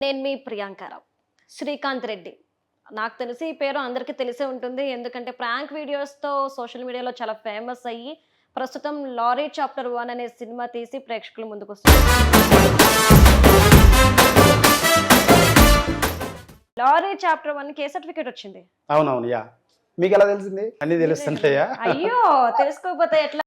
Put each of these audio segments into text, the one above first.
నేను మీ ప్రియాంకారావు శ్రీకాంత్ రెడ్డి. నాకు తెలిసి ఈ పేరు అందరికీ తెలిసే ఉంటుంది. ఎందుకంటే ప్రాంక్ వీడియోస్తో సోషల్ మీడియాలో చాలా ఫేమస్ అయ్యి ప్రస్తుతం లారీ చాప్టర్ వన్ అనే సినిమా తీసి ప్రేక్షకుల ముందుకు వస్తుంది lorry chapter one K certificate వచ్చింది? అవునవును యా. మీకు ఎలా తెలిసింది? అన్ని తెలుస్తుంటాయా? అయ్యో తెలుసుకోకపోతే ఎట్లా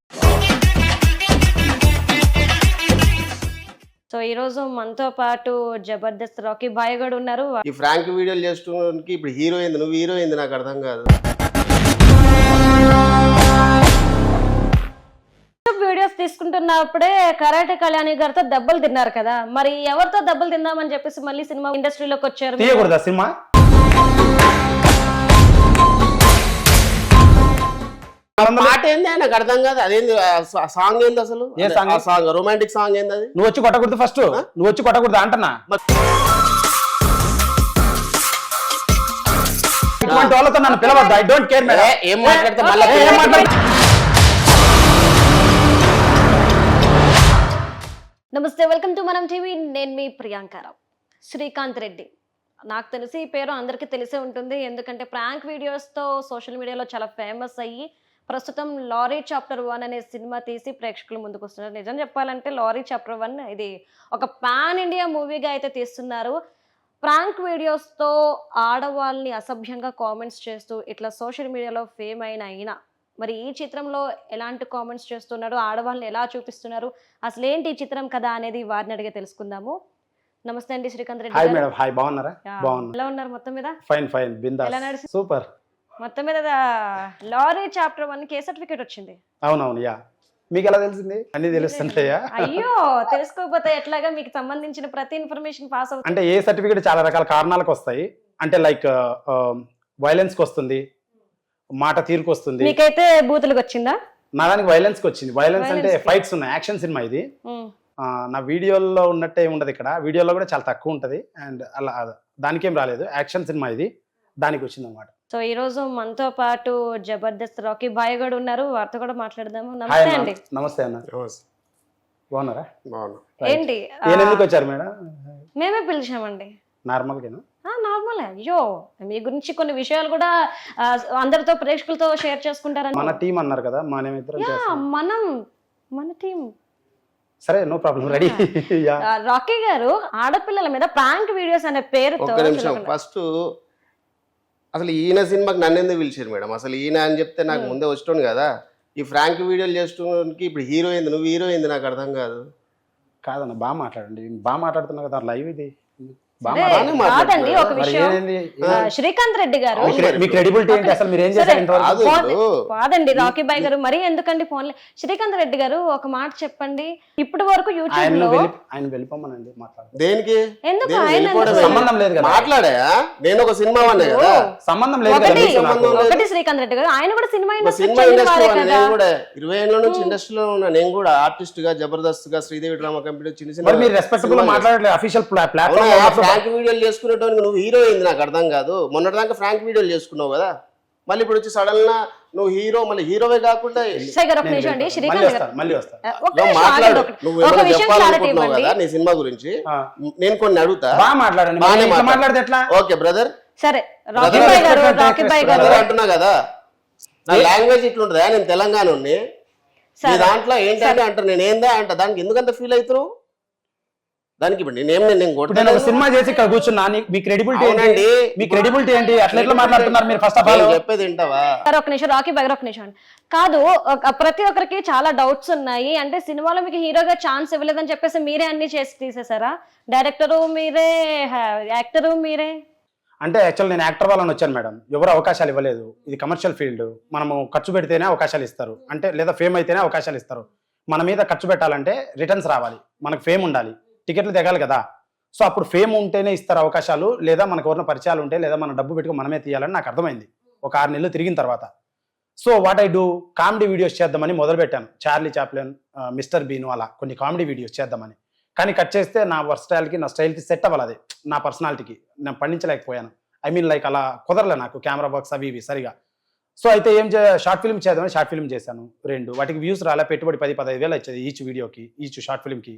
సో ఈరోజు మనతో పాటు జబర్దస్త్ రాకీ బాయ్ కూడా ఉన్నారు. ఈ ఫ్రాంక్ వీడియోలు చేసుకోవడానికి ఇప్పుడు హీరో ఏంది నువ్వు హీరో ఏంది నాకు అర్థం కాదు. వీడియోస్ తీసుకుంటున్నప్పుడే కరాటే కళ్యాణి గారితో దెబ్బలు తిన్నారు కదా. మరి ఎవరితో దెబ్బలు తిందామని చెప్పేసి మళ్ళీ సినిమా ఇండస్ట్రీలోకి వచ్చారు? తీయకూడదా సినిమా? పాట ఏంది నాకు అర్థం కాదు. అదేంది సాంగ్ ఏంది అసలు? ఏ? ఆ సాంగ్ రొమాంటిక్ సాంగ్ ఏంది అది? నువ్వు వచ్చి కొట్టకూడదు ఫస్ట్. నువ్వు వచ్చి కొట్టకూడదు అంటనా ఇటువంటి వాళ్ళతో నన్ను పిలవద్దు. ఐ డోంట్ కేర్ మేడం ఏ, మాట్లాడితే మళ్ళా ఏ, ఏం మాట్లాడు- నమస్తే వెల్కమ్ టు మనం టీవీ. నేను మీ ప్రియాంకారావు శ్రీకాంత్ రెడ్డి. నాకు తెలిసి ఈ పేరు అందరికీ తెలిసే ఉంటుంది. ఎందుకంటే ప్రాంక్ వీడియోస్తో సోషల్ మీడియాలో చాలా ఫేమస్ అయ్యి ప్రస్తుతం లారీ చాప్టర్ వన్ అనే సినిమా తీసి ప్రేక్షకుల ముందుకు వస్తున్నారు నిజం చెప్పాలంటే లారీ చాప్టర్ వన్ ఇది ఒక పాన్ ఇండియా మూవీగా అయితే తీస్తున్నారు. ప్రాంక్ వీడియోస్తో ఆడవాళ్ళని అసభ్యంగా కామెంట్స్ చేస్తూ ఇట్లా సోషల్ మీడియాలో ఫేమ్ అయిన అయినా మరి ఈ చిత్రంలో ఎలాంటి కామెంట్స్ చేస్తున్నారు? ఆడవాళ్ళని ఎలా చూపిస్తున్నారు? అసలు ఏంటి ఈ చిత్రం కదా అనేది వారిని అడిగే తెలుసుకుందాము. నమస్తే అండి Srikanth Reddy hi. Madam. Hi బాగున్నారా? యా. బాగున్నా. ఎలా ఉన్నారు మొత్తం మీద? Fine fine. బిందా సూపర్. మొత్తం మీద lorry chapter one K certificate వచ్చింది. అవునవును యా. మీకు ఎలా తెలిసింది? అన్ని తెలుస్తుంటాయా? అయ్యో తెలుసుకోకపోతే ఎట్లాగా మీకు సంబంధించిన ప్రతి ఇన్ఫర్మేషన్ పాస్ అవుతుంది? అంటే ఏ సర్టిఫికేట్ చాలా రకాల కారణాలకు వస్తాయి. అంటే లైక్ వైలెన్స్కి వస్తుంది మాట తీరుకు వస్తుంది మీకైతే బూతులకు వచ్చిందా? నా దానికి వైలెన్స్కి వచ్చింది. వైలెన్స్ అంటే. ఫైట్స్ ఉన్నాయి యాక్షన్ సినిమా ఇది. నా వీడియోలో ఉన్నట్టే ఉండదు ఇక్కడ. వీడియోలో కూడా చాలా తక్కువ ఉంటుంది. అండ్ అలా దానికేం రాలేదు. యాక్షన్ సినిమా ఇది. దానికి వచ్చింది అనమాట సో ఈ రోజు మనతో పాటు జబర్దస్త్ రాకీ బాయ్ కూడా ఉన్నారు. వారితో కూడా మాట్లాడదాము. నమస్తే అండి. నమస్తే అన్న. బాగున్నారా. ఏంటి? నేను ఎందుకు వచ్చారు మేడం? మేమే పిలిచామండి. నార్మల్గానా నార్మల్. అయ్యో మీ గురించి కొన్ని విషయాలు కూడా అందరితో ప్రేక్షకులతో షేర్ చేసుకుంటారని. మన టీం అన్నారు కదా మన ఇద్దరం మనం మన టీం. సరే నో ప్రాబ్లం రెడీ. రాకీ గారు ఆడపిల్లల మీద ప్రాంక్ వీడియోస్ అనే పేరుతో ఒక్క నిమిషం. అసలు ఫస్ట్ అసలు ఈయన సినిమాకి నన్ను ఎందుకు పిలిచారు మేడం? అసలు ఈయన అని చెప్తే నాకు ముందే వచ్చాను కదా. ఈ ఫ్రాంక్ వీడియోలు చేసుకోవడానికి ఇప్పుడు హీరో ఏంది నువ్వు హీరో ఏంది నాకు అర్థం కాదు. కాదన్న బాగా మాట్లాడండి. బాగా మాట్లాడుతున్నా కదా లైవ్ ఇది బాగా అదే, మాట్లాడండి. బాగానే కాదండి ఒక విషయం. శ్రీకాంత్ రెడ్డి గారు. మీ క్రెడిబిలిటీ ఏంటి? అసలు మీరు ఏం చేశారు ఫోన్- కాదండి రాకీ బాయ్ గారు. మరీ ఎందుకండి ఫోన్లే శ్రీకాంత్ రెడ్డి గారు ఒక మాట చెప్పండి. ఇప్పటి వరకు యూట్యూబ్లో ఆయన వెళ్ళిపోమనండి దేనికి? ఎందుకు ఆయన? సంబంధం లేదు కదా? మాట్లాడా? నేను ఒక సినిమా వాడినే కదా? సంబంధం లేదు కదా ఒకటి శ్రీకాంత్ రెడ్డి గారు. ఆయన కూడా సినిమా సినిమా ఇండస్ట్రీ నేను కూడా ఇరవై ఏళ్ళ నుంచి ఇండస్ట్రీలో ఉన్నా. నేను కూడా ఆర్టిస్ట్గా జబర్దస్త్గా శ్రీదేవి డ్రామా కంపెనీ చిన్న మరి రెస్పెక్టబుల్ మాట్లాడలేదు అఫీషియల్ ప్లాట్ఫామ్ ఫ్రాంక్ వీడియోలు చేసుకునేటోనికి నువ్వు హీరో అయింది నాకు అర్థం కాదు. మొన్నటిదాకా ఫ్రాంక్ వీడియోలు చేసుకున్నావు కదా. మళ్ళీ ఇప్పుడు వచ్చి సడన్గా నువ్వు హీరో మళ్ళీ హీరోవే కాకుండా మాట్లాడు. నువ్వు ఏమైనా చెప్పాలనుకుంటున్నావు కదా నీ సినిమా గురించి. నేను కొన్ని అడుగుతా. మాట్లాడండి. ఓకే బ్రదర్ సరే అంటున్నా కదా. నా లాంగ్వేజ్ ఇట్లుంటుందా? నేను తెలంగాణ దాంట్లో ఏంటంటే అంటారు నేను ఏందా అంట? దానికి ఎందుకంత ఫీల్ అవుతున్నావు? దానికి ఇప్పుడు నేనేం నేను ఒక సినిమా చేసి ఇక్కడ కూర్చున్నా మీ క్రెడిబిలిటీ ఏంటి? అవునండి. మీ క్రెడిబిలిటీ ఏంటి? అట్లా ఎట్లా మాట్లాడుతున్నారు మీరు ఫస్ట్ ఆఫ్ ఆల్ చెప్పేది సరే ఒక నిమిషం రాకీ బాయ్ గారు ఒక నిమిషం. కాదు ప్రతి ఒక్కరికి చాలా డౌట్స్ ఉన్నాయి. అంటే సినిమాలో మీకు హీరోగా ఛాన్స్ ఇవ్వలేదని చెప్పేసి మీరే అన్ని చేసి తీసేసారా డైరెక్టరు మీరే యాక్టరు మీరే? అంటే యాక్చువల్ నేను యాక్టర్ వాళ్ళని వచ్చాను మేడం ఎవరు అవకాశాలు ఇవ్వలేదు. ఇది కమర్షియల్ ఫీల్డ్ మనము ఖర్చు పెడితేనే అవకాశాలు ఇస్తారు. అంటే లేదా ఫేమ్ అయితేనే అవకాశాలు ఇస్తారు. మన మీద ఖర్చు పెట్టాలంటే రిటర్న్స్ రావాలి. మనకు ఫేమ్ ఉండాలి. టికెట్లు తెగాలి కదా. సో అప్పుడు ఫేమ్ ఉంటేనే ఇస్తారు అవకాశాలు లేదా మనకు ఎవరిన పరిచయాలు ఉంటే లేదా మన డబ్బు పెట్టుకుని మనమే తీయాలని నాకు అర్థమైంది. ఒక ఆరు నెలలు తిరిగిన తర్వాత. So what I do comedy videos చేద్దామని మొదలుపెట్టాను. చార్లీ చాప్లెన్ మిస్టర్ బీను అలా కొన్ని కామెడీ వీడియోస్ చేద్దామని. కానీ కట్ చేస్తే నా వర్క్ స్టైల్కి నా స్టైల్కి సెట్ అవ్వాలి అది. నా పర్సనాలిటీకి నేను పండించలేకపోయాను. ఐ మీన్ లైక్ అలా కుదరలే నాకు కెమెరా బాక్స్ అవి ఇవి సరిగా. సో అయితే ఏం చే షార్ట్ ఫిల్మ్ చేద్దామని షార్ట్ ఫిల్మ్ చేశాను. రెండు. వాటికి వ్యూస్ రాలే పెట్టుబడి పది పదహైదు వేలు వచ్చేది ఈచ్ వీడియోకి ఈచ్ షార్ట్ ఫిల్మ్కి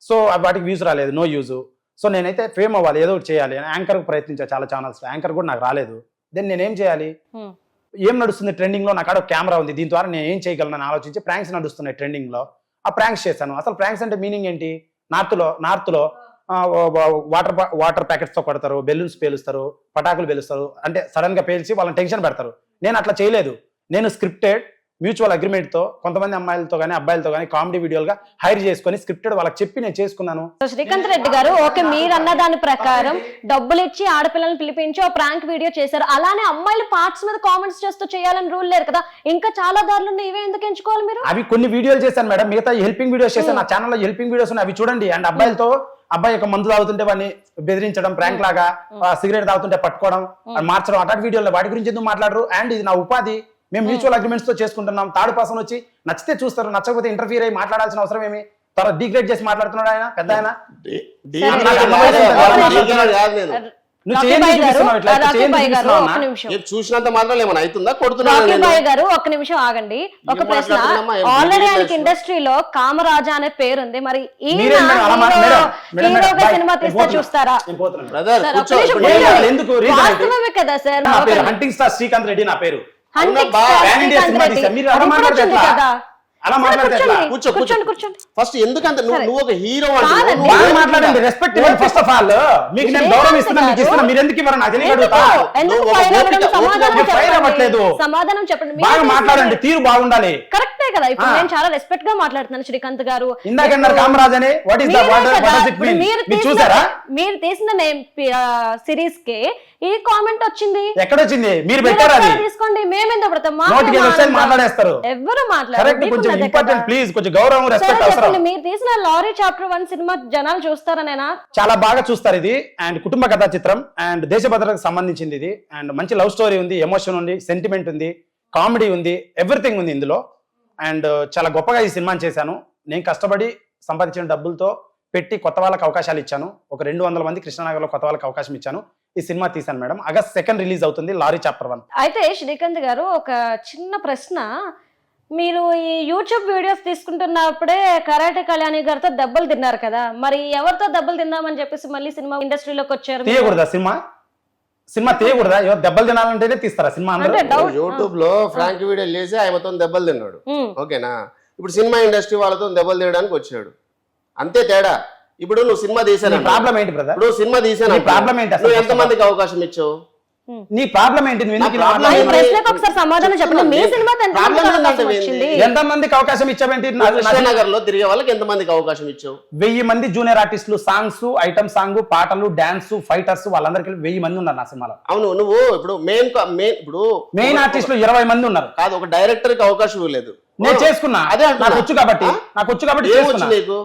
సో వాటికి వ్యూస్ రాలేదు. నో యూజ్ సో నేనైతే ఫేమ్ అవ్వాలి. ఏదో ఒకటి చేయాలి. యాంకర్ ప్రయత్నించా చాలా ఛానల్స్ యాంకర్ కూడా నాకు రాలేదు. దెన్ నేనేం చేయాలి? Hmm. ఏం నడుస్తుంది ట్రెండింగ్లో? నాకు ఆడ కెమెరా ఉంది. దీని ద్వారా నేను ఏం చేయగలను ఆలోచించి ప్రాంక్స్ నడుస్తున్నాయి ట్రెండింగ్లో. ఆ ప్రాంక్స్ చేశాను. అసలు ప్రాంక్స్ అంటే మీనింగ్ ఏంటి? నార్త్లో నార్త్లో వాటర్ వాటర్ ప్యాకెట్స్తో కొడతారు. బెలూన్స్ పేలుస్తారు. పటాకులు పేలుస్తారు. అంటే సడన్గా పేల్చి వాళ్ళని టెన్షన్ పెడతారు. నేను అట్లా చేయలేదు. నేను స్క్రిప్టెడ్ మ్యూచువల్ అగ్రిమెంట్తో కొంతమంది అమ్మాయిలతో కానీ అబ్బాయిలతో కానీ కామెడీ వీడియోలుగా హైర్ చేసుకొని స్క్రిప్టెడ్ వాళ్ళకి చెప్పి నేను చేసుకున్నాను. సో శ్రీకాంత్ రెడ్డి గారు ఓకే మీరు అన్న దాని ప్రకారం డబ్బులు ఇచ్చి ఆడపిల్లల్ని పిలిపించి ఓ ప్రాంక్ వీడియో చేశారు. అలానే అమ్మాయిల పార్ట్స్ మీద కామెంట్స్ చేస్తూ చేయాలని రూల్ లేదు కదా. ఇంకా చాలా దారులు ఉన్నాయి ఇవే ఎందుకు ఎంచుకోవాలి మీరు? అవి కొన్ని వీడియోలు చేశాను మేడం. మిగతా హెల్పింగ్ వీడియోస్ చేశాను. నా ఛానల్లో హెల్పింగ్ వీడియోస్ ఉన్నాయి. అవి చూడండి. అండ్ అబ్బాయిలతో అబ్బాయి యొక్క మందు తాగుతుంటే వాడిని బెదిరించడం ప్రాంక్ లాగా సిగరెట్ తాగుతుంటే పట్టుకోవడం మార్చడం అట్లాంటి వీడియోలు వాటి గురించి ఎందుకు మాట్లాడరు? అండ్ ఇది నా ఉపాధి. మేము మ్యూచువల్ అగ్రిమెంట్స్తో చేసుకుంటున్నాం. థర్డ్ పర్సన్ వచ్చి నచ్చితే చూస్తారు నచ్చకపోతే ఇంటర్ఫీర్ అయ్యి మాట్లాడాల్సిన అవసరం ఏమి? తర్వాత డిగ్రేడ్ చేసి మాట్లాడుతున్నాడు ఆయన పెద్ద ఆయన. ఒక చూసినంత మాత్రం ఏమైనా అవుతుందా? గారు ఒక్క నిమిషం ఆగండి. ఒక ప్రశ్న. ఆల్రెడీ ఆయనకి? ఇండస్ట్రీలో కామరాజా అనే పేరు ఉంది మరి హీరోగా. సినిమా తీస్తే. చూస్తారా? వాస్తవమే కదా సార్ ఒక- హంటింగ్ స్టార్ శ్రీకాంత్ రెడ్డి నా పేరు. కదా. అలా మాట్లాడితే? కూర్చోండి. కూర్చో కూర్చో. కూర్చోండి కూర్చోండి. ఫస్ట్ ఎందుకంత నువ్వు. నువ్వు ఒక హీరో మాట్లాడండి రెస్పెక్ట్ ఇవ్వండి ఫస్ట్ ఆఫ్ ఆల్ మీకు నేను గౌరవం ఇస్తున్నా మీకు ఇస్తున్నా మీరు ఎందుకు? ఇవ్వరు నాకు తెలియదు సమాధానం చెప్పండి. అవ్వట్లేదు. సమాధానం చెప్పండి. మీరు బాగా మాట్లాడండి తీరు బాగుండాలి. కరెక్టే కదా. ఇప్పుడు. నేను చాలా రెస్పెక్ట్గా మాట్లాడుతున్నాను శ్రీకాంత్ గారు. ఇందాక అన్నారు కామరాజ్ అని వాట్ ఈస్ ద మీరే వాట్ కదా, డస్ ఇట్ ఇప్పుడు మీన్ మీరు మీరు తీసిన- చూసారా? మీరు తీసిన నేమ్ సిరీస్కి ఈ కామెంట్ వచ్చింది. ఎక్కడొచ్చింది? మీరు మీరు పెట్టారు తీసుకోండి. మేమెందుకు పడతాం. మాట్లాడేస్తారు. ఎవ్వరు మాట్లాడరు? ఇంపార్టెంట్. ప్లీజ్ కొంచెం గౌరవం రెస్పెక్ట్ అవసరం. మీరు తీసిన లారీ చాప్టర్ వన్ సినిమా జనాలు చూస్తారనేనా? చాలా బాగా చూస్తారు ఇది. అండ్ కుటుంబ కథా చిత్రం అండ్ దేశ భద్రతకు సంబంధించింది ఇది. అండ్ మంచి లవ్ స్టోరీ ఉంది ఎమోషన్ ఉంది సెంటిమెంట్ ఉంది కామెడీ ఉంది ఎవ్రీథింగ్ ఉంది ఇందులో. అండ్ చాలా గొప్పగా ఈ సినిమాని చేశాను. నేను కష్టపడి సంపాదించిన డబ్బులతో పెట్టి కొత్త వాళ్ళకి అవకాశాలు ఇచ్చాను. ఒక రెండు వందల మంది కృష్ణానగర్లో కొత్త వాళ్ళకి అవకాశం ఇచ్చాను. ఈ సినిమా తీశాను మేడం. ఆగస్ట్ సెకండ్ రిలీజ్ అవుతుంది లారీ చాప్టర్ వన్. అయితే శ్రీకాంత్ గారు ఒక చిన్న ప్రశ్న. మీరు ఈ యూట్యూబ్ వీడియోస్ తీసుకుంటున్నప్పుడే కరాటే కళ్యాణి గారితో దెబ్బలు తిన్నారు కదా. మరి ఎవరితో దెబ్బలు తిందామని చెప్పేసి మళ్ళీ సినిమా ఇండస్ట్రీలోకి వచ్చారు? తీయకూడదా సినిమా? సినిమా తీయకూడదా? ఎవరు దెబ్బలు తినాలంటేనే తీస్తారా సినిమా యూట్యూబ్లో ఫ్రాంక్ వీడియో చేసి ఆయనతో దెబ్బలు తిన్నాడు. ఓకేనా? ఇప్పుడు సినిమా ఇండస్ట్రీ వాళ్ళతో దెబ్బలు తీయడానికి వచ్చాడు. అంతే తేడా. ఇప్పుడు నువ్వు సినిమా తీసాను ప్రాబ్లం ఏంటి బ్రదర్ ఇప్పుడు సినిమా తీసాను నీ problem ఏంటి నువ్వు ఎంత మందికి అవకాశం ఇచ్చావు? నీ ప్రాబ్లం ఏంటి? ప్రశ్నకు ఒకసారి సమాధానం చెప్పండి. మీ. సినిమా ఎంత మందికి అవకాశం ఇచ్చావేంటి? నా- నా- కృష్ణనగర్లో తిరిగే వాళ్ళకి ఎంత మందికి అవకాశం ఇచ్చావు? వెయ్యి మంది జూనియర్ ఆర్టిస్టులు సాంగ్స్ ఐటమ్ సాంగ్ పాటలు డాన్స్ ఫైటర్స్ వాళ్ళందరికీ వెయ్యి మంది ఉన్నారు నా సినిమాలో. అవును నువ్వు ఇప్పుడు మెయిన్ మెయిన్ ఇప్పుడు మెయిన్ ఆర్టిస్టులు ఇరవై మంది ఉన్నారు. కాదు ఒక డైరెక్టర్కి అవకాశం ఇవ్వలేదు. నేను చేసుకున్నా. అదే. నాకు వచ్చు కాబట్టి? నాకు వచ్చు కాబట్టి నీకు?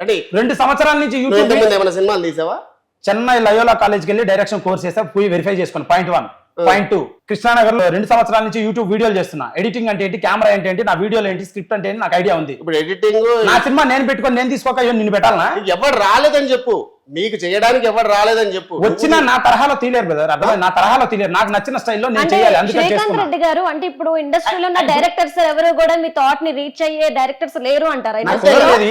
అంటే రెండు సంవత్సరాల నుంచి యూట్యూబ్ ఏమైనా సినిమాలు తీసావా? చెన్నై లయోలా కాలేజ్కి వెళ్ళి డైరెక్షన్ కోర్స్ చేసా పోయి వెరిఫై చేసుకుని పాయింట్ వన్ పాయింట్ టూ కృష్ణానగర్లో రెండు సంవత్సరాల నుంచి యూట్యూబ్ వీడియోలు చేస్తున్నా. ఎడిటింగ్ అంటే ఏంటి? కెమెరా అంటే ఏంటి? నా వీడియోలు ఏంటి? స్క్రిప్ట్ అంటే ఏంటి? నాకు ఐడియా ఉంది. ఇప్పుడు ఎడిటింగ్ నా సినిమా నేను పెట్టుకొని నేను తీసుకోక అయ్యో నిన్ను పెట్టాలనా? ఎవరు రాలేదని చెప్పు. నీకు చేయడానికి ఎవరు రాలేదని చెప్పు. వచ్చిన నా తరహాలో తీలేరు బ్రదర్ అర్థమైంది నా తరహాలో తీలేరు. నాకు నచ్చిన స్టైల్లో నేను అంటే చేయాలి. శ్రీకాంత్ చేసుకున్నా. రెడ్డి గారు అంటే ఇప్పుడు ఇండస్ట్రీలో ఉన్న డైరెక్టర్స్ ఎవరు కూడా మీ థాట్ని రీచ్ అయ్యే డైరెక్టర్స్ లేరు అంటారా?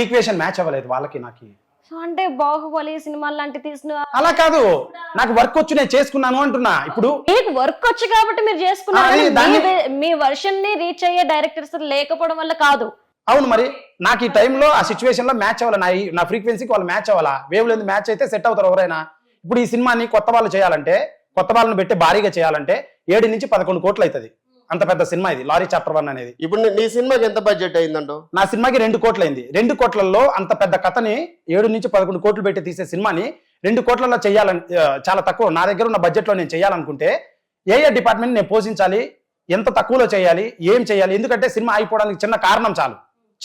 ఈక్వేషన్ మ్యాచ్ అవ్వలేదు వాళ్ళకి నాకు. సో అంటే బాహుబలి సినిమా లాంటి తీసిన అలా కాదు. నాకు వర్క్ వచ్చి నేను చేసుకున్నాను అంటున్నా. ఇప్పుడు మీకు వర్క్ వచ్చి కాబట్టి మీరు చేసుకున్నారు. అది కానీ దాన్ని- మీ- మీ వర్షన్ని రీచ్ అయ్యే డైరెక్టర్స్ లేకపోవడం వల్ల కాదు. అవును మరి నాకు ఈ టైంలో ఆ సిచ్యువేషన్లో మ్యాచ్ అవ్వాలి? నా ఈ- నా ఫ్రీక్వెన్సీకి వాళ్ళు మ్యాచ్ అవ్వాలా? వేవ్ లేదు మ్యాచ్ అయితే సెట్ అవుతారు ఎవరైనా. ఇప్పుడు ఈ సినిమాని కొత్త వాళ్ళు చేయాలంటే కొత్త వాళ్ళని పెట్టి భారీగా చేయాలంటే ఏడు నుంచి పదకొండు కోట్లు అవుతుంది. అంత పెద్ద సినిమా ఇది లారీ చాప్టర్ వన్ అనేది. ఇప్పుడు నీ- సినిమాకి ఎంత బడ్జెట్ అయిందంటో నా సినిమాకి రెండు కోట్లు అయింది. రెండు కోట్లలో అంత పెద్ద కథని ఏడు నుంచి పదకొండు కోట్లు పెట్టి తీసే సినిమాని రెండు కోట్లలో చేయాలని చాలా తక్కువ. నా దగ్గర ఉన్న బడ్జెట్లో నేను చేయాలనుకుంటే ఏ ఏ డిపార్ట్మెంట్ నేను పోషించాలి ఎంత తక్కువలో చేయాలి ఏం చేయాలి ఎందుకంటే సినిమా అయిపోవడానికి చిన్న కారణం చాలు.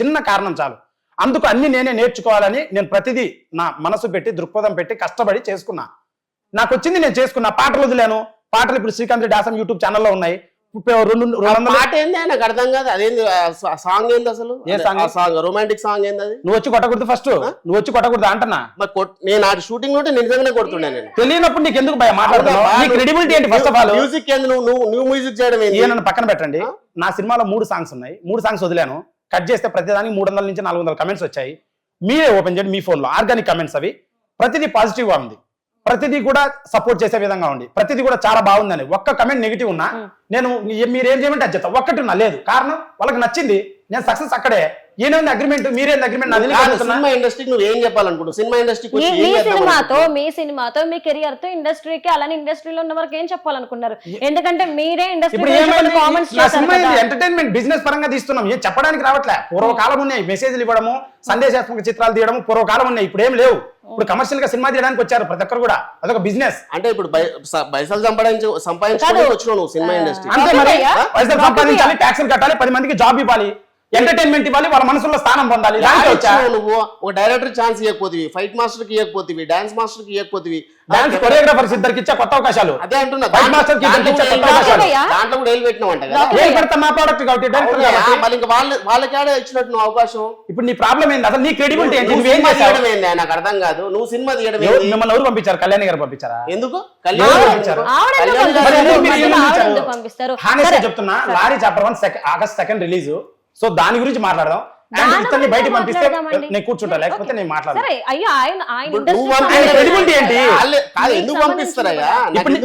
చిన్న కారణం చాలు. అందుకు అన్ని నేనే నేర్చుకోవాలని నేను ప్రతిదీ నా మనసు పెట్టి దృక్పథం పెట్టి కష్టపడి చేసుకున్నా. నాకు వచ్చింది నేను చేసుకున్నా. పాటలు వదిలేను. పాటలు ఇప్పుడు శ్రీకాంత్ రెడ్డి ఆసం యూట్యూబ్ ఛానల్లో ఉన్నాయి. పాట ఏంది అర్థం కాదు. అదేంది సాంగ్ ఏంది అసలు? ఏ? ఆ సాంగ్ రొమాంటిక్ సాంగ్ ఏంది అది? నువ్వు వచ్చి కొట్టకూడదు ఫస్ట్ నువ్వు వచ్చి కొట్టకూడదు అంటున్నా మరి కొట్- నేను ఆ షూటింగ్ ఉంటే నిజంగానే కొడుతుండే నేను. తెలియనప్పుడు నీకు ఎందుకు భయ? మాట్లాడుతున్నావు? నీ క్రెడిబిలిటీ ఏంటి ఫస్ట్ ఆఫ్ ఆల్ మ్యూజిక్ ఏంది? నువ్వు నువ్వు నువ్వు మ్యూజిక్ చేయడం ఏంది? ఈయనను పక్కన పెట్టండి. నా సినిమాలో మూడు సాంగ్స్ ఉన్నాయి. మూడు సాంగ్స్ వదిలాను. కట్ చేస్తే ప్రతిదానికి మూడు వందల నుంచి నాలుగు వందల కమెంట్స్ వచ్చాయి. మీరే ఓపెన్ చేయండి మీ ఫోన్లో ఆర్గానిక్ కమెంట్స్ అవి. ప్రతిదీ పాజిటివ్గా ఉంది. ప్రతిదీ కూడా సపోర్ట్ చేసే విధంగా ఉంది. ప్రతిదీ కూడా చాలా బాగుందని ఒక్క కమెంట్ నెగిటివ్ ఉన్నా. నేను మీరు ఏం చేయమంటే అది చెప్తా. ఒక్కటి ఉన్నా లేదు. కారణం వాళ్ళకి నచ్చింది. నేను సక్సెస్ అక్కడే. ఈయనేంది అగ్రిమెంట్ మీరేంది అగ్రిమెంట్ నాది. సినిమా ఇండస్ట్రీకి నువ్వు ఏం చెప్పాలనుకుంటావు సినిమా ఇండస్ట్రీకి మీ వచ్చి మీ ఏం చేద్దాం సినిమాతో? మీ సినిమాతో మీ కెరియర్తో ఇండస్ట్రీకి అలానే ఇండస్ట్రీలో ఉన్న వరకు ఏం చెప్పాలనుకున్నారు ఎందుకంటే మీరే ఇప్పుడు ఇండస్ట్రీ ఏమైంది? కామెంట్స్ సినిమా ఎంటర్టైన్మెంట్ బిజినెస్ పరంగా తీస్తున్నాం. ఏం చెప్పడానికి రావట్లే. పూర్వకాలం ఉన్నాయి. మెసేజ్లు ఇవ్వడము సందేశాత్మక చిత్రాలు తీయడము పూర్వకాలం ఉన్నాయి. ఇప్పుడు ఏం లేవు. ఇప్పుడు కమర్షియల్గా సినిమా తీయడానికి వచ్చారు ప్రతి ఒక్కరు కూడా. అదొక బిజినెస్ అంటే ఇప్పుడు పైసలు సంపాదించు నువ్వు సినిమా ఇండస్ట్రీ మరి? పైసలు సంపాదించాలి ట్యాక్సులు కట్టాలి పది మందికి జాబ్ ఇవ్వాలి. ఎంటర్టైన్మెంట్ ఇవ్వాలి వాళ్ళ మనసులో స్థానం పొందాలి. నువ్వు ఒక డైరెక్టర్ ఛాన్స్ ఇవ్వకపోతివి ఫైట్ మాస్టర్కి ఇవ్వకపోతివి డాన్స్ మాస్టర్కి ఇవ్వకపోతివి డాన్స్ కొరియోగ్రాఫర్స్ ఇద్దరికి ఇచ్చా కొత్త అవకాశాలు. అదే అంటున్నా. కి దాంట్లో కూడా ఇచ్చే ఏం అవకాశాలు. కాదు. దాంట్లో కూడా ఏం పెట్టినావంట కదా. రాకపోయా? ఏం పెడతా మా ప్రోడక్ట్ కాబట్టి డైరెక్టర్ అవునా? కాబట్టి. మళ్ళీ ఇంకా వాళ్ళ వాళ్ళకేడే ఇచ్చినట్టు నువ్వు అవకాశం? ఇప్పుడు నీ ప్రాబ్లం ఏంది? అసలు నీ క్రెడిబిలిటీ ఏంటి? నువ్వు చేసావు? తీయడం ఏంది? నాకు అర్థం కాదు. నువ్వు సినిమా తీయడం ఏంది? మిమ్మల్ని ఎవరు పంపించారు? కళ్యాణ్ గారు పంపించారా? ఎందుకు? కళ్యాణ్. చెప్తున్నా Lorry Chapter One August second release so దాని గురించి మాట్లాడదాం. ఇతన్ని బయట పంపిస్తే. నేను కూర్చుంటా లేకపోతే నేను మాట్లాడను. సరే అయ్యో ఆయన ఆయన ఎందుకు పంపిస్తారయ్యా? ఇప్పుడు?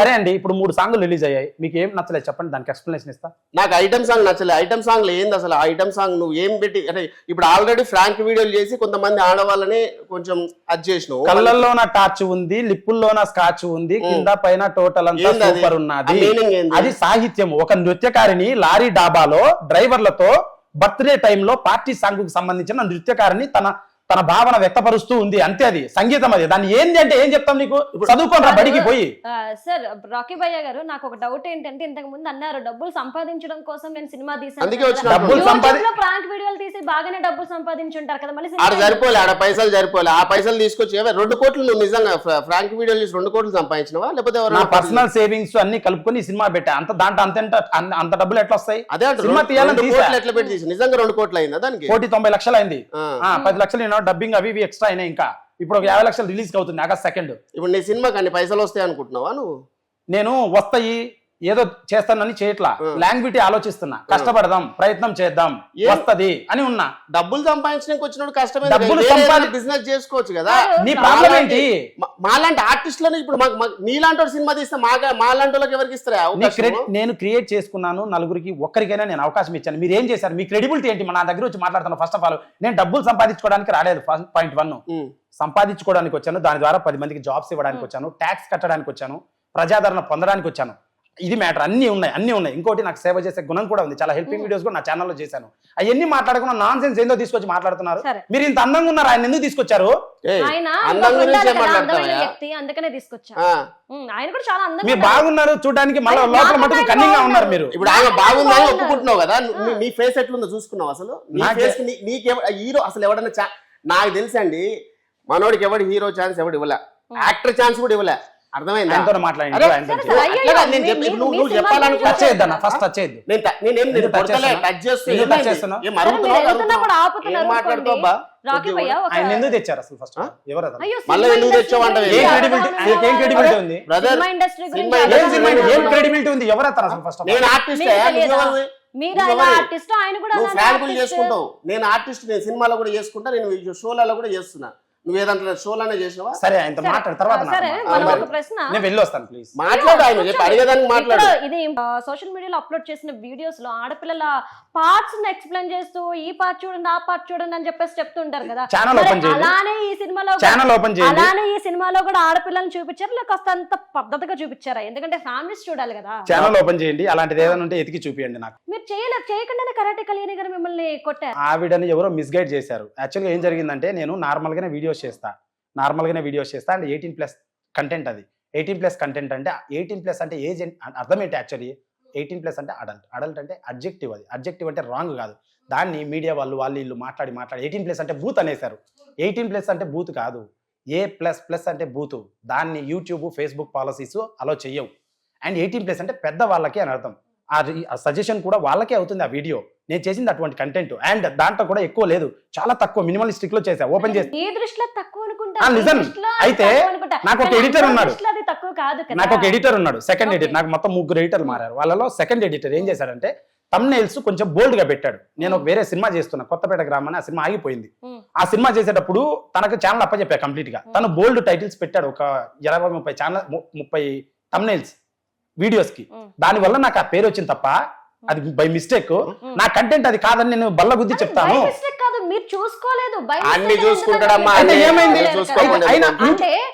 సరే అండి ఇప్పుడు మూడు సాంగ్లు రిలీజ్ అయ్యాయి. మీకు ఏం నచ్చలేదు చెప్పండి దానికి ఎక్స్ప్లెనేషన్ ఇస్తా. నాకు ఐటమ్ సాంగ్ నచ్చలేదు ఐటమ్ సాంగ్ ఏంది అసలు? ఐటమ్ సాంగ్ నువ్వు ఏం పెట్టి అంటే ఇప్పుడు ఆల్రెడీ ఫ్రాంక్ వీడియోలు చేసి కొంతమంది ఆడవాళ్ళని కొంచెం అది చేసినావు. కళ్ళల్లోన టార్చ్ ఉంది లిప్పుల్లోన స్కాచ్ ఉంది కింద పైన టోటల్ అంతా? సూపర్ ఉన్నది? అది సాహిత్యం ఒక నృత్యకారిని లారీ డాబాలో డ్రైవర్లతో బర్త్డే టైంలో పార్టీ సాంగ్కు సంబంధించిన నృత్యకారిని తన తన భావన వ్యక్తపరుస్తూ ఉంది. అంతే అది. సంగీతం అది. దాన్ని ఏంది అంటే ఏం చెప్తాం నీకు? చదువుకోనరా బడికి పోయి. సార్ రాకీ భయ్య గారు నాకు ఒక డౌట్ ఏంటంటే ఇంతకు ముందు అన్నారు డబ్బులు సంపాదించడం కోసం నేను సినిమా తీసాను ప్రాంక్ వీడియోలు తీసి బాగానే డబ్బులు సంపాదించుంటారు కదా మళ్ళీ ఆడ సరిపోలే ఆడ పైసలు సరిపోలే. ఆ పైసలు తీసుకొచ్చి రెండు కోట్లు నువ్వు నిజంగా ఫ్రా- ఫ్రాంక్ వీడియోలు చేసి రెండు కోట్లు సంపాదించినవా? లేకపోతే నా పర్సనల్ సేవింగ్స్ అన్ని కలుపుకొని సినిమా పెట్టా. అంత దాంట్లో అంత అంత డబ్బులు ఎట్లా వస్తాయి అదే సినిమా తీయాలని రెండు తీసా. కోట్లు ఎట్లా పెట్టి తీసి? నిజంగా రెండు కోట్లు అయిందా దానికి? కోటి తొంభై లక్షలు అయింది. పది లక్షలు నేను డబ్బింగ్ అవి ఇవి ఎక్స్ట్రా అయినాయి ఇంకా. ఇప్పుడు ఒక యాభై లక్షలు రిలీజ్ అవుతుంది ఆగస్ట్ సెకండ్ ఇప్పుడు నీ సినిమాకి అన్ని పైసలు వస్తాయి అనుకుంటున్నావా నువ్వు? నేను వస్తాయి ఏదో చేస్తానని చేయట్లా. లాంగ్విటీ ఆలోచిస్తున్నా. కష్టపడదాం ప్రయత్నం చేద్దాం ఏం- వస్తది అని ఉన్నా. డబ్బులు సంపాదించడానికి వచ్చినప్పుడు కష్టమే డబ్బులు బిజినెస్ చేసుకోవచ్చు కదా. నీ ప్రాబ్లం ఏంటి? మా- మాలాంటి ఆర్టిస్టులను ఇప్పుడు నీలాంటి సినిమా తీస్తే మాగా మాలాంటి వాళ్ళకి ఎవరికి ఇస్తారా నేను క్రియేట్ చేసుకున్నాను నలుగురికి ఒక్కరికైనా నేను అవకాశం ఇచ్చాను. మీరు ఏం చేశారు? మీ క్రెడిబిలిటీ ఏంటి? మా నా దగ్గర వచ్చి మాట్లాడుతాను ఫస్ట్ ఆఫ్ ఆల్ నేను డబ్బులు సంపాదించుకోవడానికి రాలేదు. Point one. సంపాదించుకోవడానికి వచ్చాను. దాని ద్వారా పది మందికి జాబ్స్ ఇవ్వడానికి వచ్చాను. ట్యాక్స్ కట్టడానికి వచ్చాను. ప్రజాదరణ పొందడానికి వచ్చాను. ఇది మ్యాటర్. అన్ని ఉన్నాయి అన్ని ఉన్నాయి. ఇంకోటి నాకు సేవ చేసే గుణం కూడా ఉంది. చాలా హెల్పింగ్ వీడియోస్ కూడా నా ఛానల్లో చేశాను. అవన్నీ మాట్లాడకుండా నాన్ సెన్స్ ఏందో తీసుకొచ్చి మాట్లాడుతున్నారు. మీరు ఇంత అందంగా ఉన్నారు? ఆయన ఎందుకు తీసుకొచ్చారు? ఏయ్, ఆయన అందం ఇంకొక గురించే ఉండాలి కదా, అందమైన మాట్లాడతావా వ్యక్తి అందుకనే తీసుకొచ్చా ఆ. ఉమ్, ఆయన కూడా చాలా అందంగా మీరు. బాగున్నారు చూడడానికి మళ్ళీ లోపల మటుకు ఉన్నారు. మీరు. ఇప్పుడు ఆయన బాగుందని. ఒప్పుకుంటున్నావు కదా? నీ- నీ ఫేస్ ఎట్లుందో చూసుకున్నావు అసలు? నీ నాకే- ఫేస్ నీకు హీరో అసలు ఎవడన్నా చా- నాకు తెలుసండి మనోడికి ఎవడు హీరో ఛాన్స్ ఎవడు ఇవ్వలే. యాక్టర్ ఛాన్స్ కూడా ఇవ్వలే. అర్థమైందా ఆయనతో మాట్లాడండి నేను చెప్పి- నువ్వు- నువ్వు చెప్పాలనుకో- ఫస్ట్ టచ్ చేయొద్దు నేను నేనేం నేను ఎందుకు కొడతలే? టచ్? ఏం అరుగుతున్నావు, ఏం మాట్లాడుతావు. బా? ఆయన తెచ్చారు అసలు ఫస్ట్? ఎవరు మళ్ళీ ఎందుకు ఏం ఏం క్రెడిబిలిటీ అవగాహన ఆయనకి ఏం ఉండాలి. క్రెడిబిలిటీ ఉంది బ్రదర్ ఏం క్రెడిబిలిటీ ఎవరు అతను అసలు ఫస్ట్ నేను ఆర్టిస్ట్ మీకు తెలియదా? మీరు ఆయన నువ్వెవరు? ఆర్టిస్ట్ ఆయన కూడా. చేసుకుంటావు నేను ఆర్టిస్ట్ నేను సినిమాలో కూడా చేసుకుంటా నేను షోలలో కూడా చేస్తున్నా నువ్వు ఏదంటే షోలోనే చేసినావా? సరే మాట్లాడు తర్వాత సరే మనం. ఒక ప్రశ్న. నేను వెళ్ళి వస్తాను ప్లీజ్ మాట్లాడు ఆయన చెప్పి అడిగేదానికి మాట్లాడు. ఇది సోషల్ మీడియాలో అప్లోడ్ చేసిన వీడియోస్లో ఆడపిల్లల పార్ట్స్ ఎక్స్ప్లెయిన్ చేస్తూ ఈ పార్ట్ చూడండి ఆ పార్ట్ చూడండి అని చెప్పేసి చెప్తుంటారు కదా. అలానే ఈ సినిమాలో అలానే ఈ సినిమాలో కూడా ఆడపిల్లల్ని చూపించారు లేక అంత పద్ధతిగా చూపించారా? ఎందుకంటే ఫ్యామిలీస్ చూడాలి కదా. ఛానల్ ఓపెన్ చేయండి. అలాంటిది ఏదైనా ఉంటే ఎతికి చూపియండి నాకు. మీరు చేయలేదు. చేయకుండానే కరాటే కళ్యాణి గారు మిమ్మల్ని కొట్టారు. ఆవిడని ఎవరో మిస్గైడ్ చేశారు. యాక్చువల్గా ఏం జరిగిందంటే నేను నార్మల్గానే వీడియోస్ చేస్తా. నార్మల్గానే వీడియోస్ చేస్తా. అండ్ ఎయిటీన్ ప్లస్ కంటెంట్ అది. ఎయిటీన్ ప్లస్ కంటెంట్ అంటే ఎయిటీన్ ప్లస్ అంటే ఏజ్ అర్థం ఏంటి యాక్చువల్లీ ఎయిటీన్ ప్లస్ అంటే అడల్ట్. అడల్ట్ అంటే అబ్జెక్టివ్ అది. అబ్జెక్టివ్ అంటే రాంగ్ కాదు. దాన్ని మీడియా వాళ్ళు వాళ్ళు వీళ్ళు మాట్లాడి మాట్లాడి ఎయిటీన్ ప్లస్ అంటే బూత్ అనేసారు ఎయిటీన్ ప్లస్ అంటే బూత్ కాదు. ఏ ప్లస్ ప్లస్ అంటే బూత్. దాన్ని యూట్యూబ్ ఫేస్బుక్ పాలసీస్ అలో చెయ్యవు. అండ్ ఎయిటీన్ ప్లస్ అంటే పెద్ద వాళ్ళకి అని అర్థం. ఆ సజెషన్ కూడా వాళ్ళకే అవుతుంది ఆ వీడియో. నేను చేసింది అటువంటి కంటెంట్. అండ్ దాంట్లో కూడా ఎక్కువ లేదు. చాలా తక్కువ. మినిమలిస్టిక్లో చేసా ఓపెన్ చేసి అయితే. నాకు ఒక అందరి ఉన్నాడు. కాదు నాకు ఒక ఎడిటర్ ఉన్నాడు సెకండ్. ఎడిటర్ నాకు మొత్తం ముగ్గురు ఎడిటర్లు మారారు. వాళ్ళలో సెకండ్ ఎడిటర్ ఏం చేశాడంటే తమ్నైల్స్ కొంచెం బోల్డ్గా పెట్టాడు. నేను ఒక వేరే సినిమా చేస్తున్నా కొత్తపేట గ్రామాన్ని ఆ సినిమా ఆగిపోయింది. ఉమ్, ఆ సినిమా చేసేటప్పుడు తనకు ఛానల్ అప్పచెప్పా కంప్లీట్గా తను బోల్డ్ టైటిల్స్ పెట్టాడు ఒక ఇరవై ముప్పై ఛానల్ ముప్పై తమ్నైల్స్ వీడియోస్కి. దానివల్ల నాకు ఆ పేరు వచ్చింది తప్ప అది బై మిస్టేక్ నా కంటెంట్ అది కాదని నేను బల్ల గుద్ది చెప్తాను. మీరు చూసుకోలేదు అన్ని చూసుకుంటాడమ్మా, ఏమైంది. అయినా